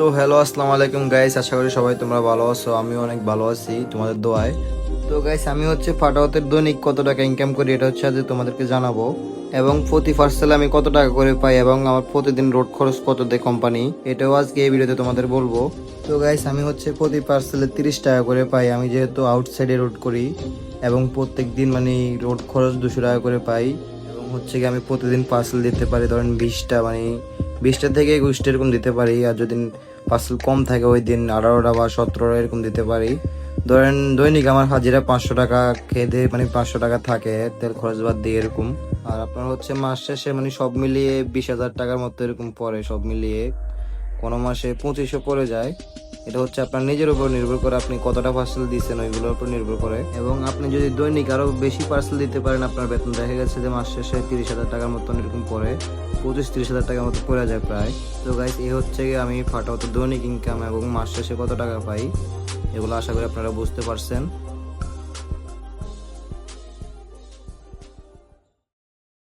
তো হ্যালো আসসালামু আলাইকুম গাইস আশা করি সবাই তোমরা ভালো আছো আমি অনেক ভালো আছি তোমাদের দোয়ায়। তো গাইস আমি হচ্ছে ফাটাওয়াতের দৈনিক কত টাকা ইনকাম করি এটা হচ্ছে আজ তোমাদেরকে জানাব। এবং প্রতি পার্সেলে আমি কত টাকা করে পাই এবং আমার প্রতিদিন রোড খরচ কত দেয় কোম্পানি এটাও আজকে এই ভিডিওতে তোমাদের বলব। তো গাইস আমি হচ্ছে প্রতি পার্সেলে তিরিশ টাকা করে পাই, আমি যেহেতু আউটসাইডে রোড করি এবং প্রত্যেক দিন মানে রোড খরচ দুশো টাকা করে পাই, এবং হচ্ছে কি আমি প্রতিদিন পার্সেল দিতে পারি ধরেন বিশটা মানে বিশটা থেকে একুশটা এরকম দিতে পারি, আর যদি পার্সেল কম থাকে ওই দিন আঠারোটা বা সতেরোটা এরকম দিতে পারি। ধরেন দৈনিক আমার হাজিরা পাঁচশো টাকা খেয়ে দিয়ে মানে পাঁচশো টাকা থাকে, তেল খরচ বাদ দিয়ে এরকম। আর আপনার হচ্ছে মাস শেষে মানে সব মিলিয়ে বিশ হাজার টাকার মতো এরকম পড়ে, সব মিলিয়ে। কোনো মাসে পঁচিশশো পড়ে যায়। এটা হচ্ছে আপনার নিজের উপর নির্ভর করে আপনি কতটা পার্সেল দিচ্ছেন ওইগুলোর উপর নির্ভর করে। এবং আপনি যদি দৈনিক আরও বেশি পার্সেল দিতে পারেন, আপনার বেতন দেখা গেছে যে মাস শেষে তিরিশ হাজার টাকার মতন এরকম পড়ে, পঁচিশ তিরিশ হাজার টাকার মতো পড়ে যায় প্রায়। তো গাইজ এই হচ্ছে গিয়ে আমি ফাটাওতে দৈনিক ইনকাম এবং মাস শেষে কত টাকা পাই, এগুলো আশা করি আপনারা বুঝতে পারছেন।